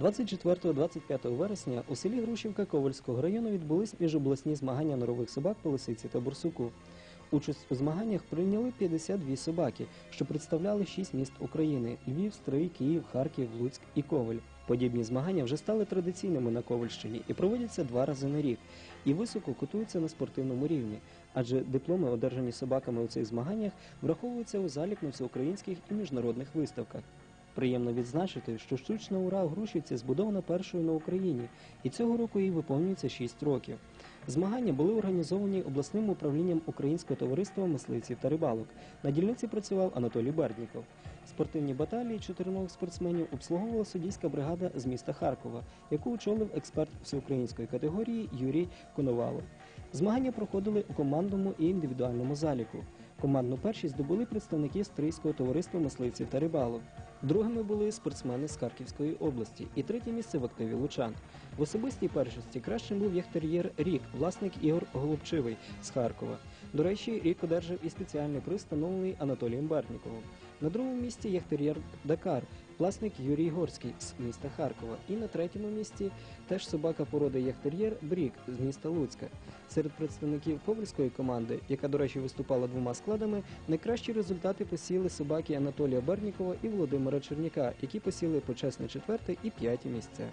24-25 вересня у селі Грушівка Ковальського району відбулись міжобласні змагання норових собак по лисиці та бурсуку. Участь у змаганнях прийняли 52 собаки, що представляли 6 міст України: Львів, Стрий, Київ, Харків, Луцьк і Коваль. Подібні змагання вже стали традиційними на Ковальщині і проводяться два рази на рік, і високо котуються на спортивному рівні, адже дипломи, одержані собаками у цих змаганнях, враховуються у залік на всеукраїнських і міжнародних виставках. Приємно відзначити, що штучна ура Грушівці збудована першою на Україні, і цього року їй виповнюється 6 років. Змагання були організовані обласним управлінням Українського товариства мисливців та рибалок. На дільниці працював Анатолій Бердніков. Спортивні баталії чотирьох спортсменів обслуговувала суддійська бригада з міста Харкова, яку очолив експерт всеукраїнської категорії Юрій Коновалов. Змагання проходили у командному і індивідуальному заліку. Командну першість здобули представники Стрийського товариства мисливців та рибалок. Другими були спортсмени з Харківської області і третє місце в активі Лучан. В особистій першості кращим був яхтер'єр Рік, власник Ігор Голубчивий з Харкова. До речі, Рік одержав і спеціальний приз, встановлений Анатолієм Барніковим. На другому місці яхтер'єр Дакар, власник Юрій Горський з міста Харкова. І на третьому місці теж собака породи яхтер'єр Брік з міста Луцька. Серед представників ковальської команди, яка, до речі, виступала двома складами, найкращі результати посіли собаки Анатолія Бернікова і Володимира Черняка, які посіли почесне четверте і п'яті місця.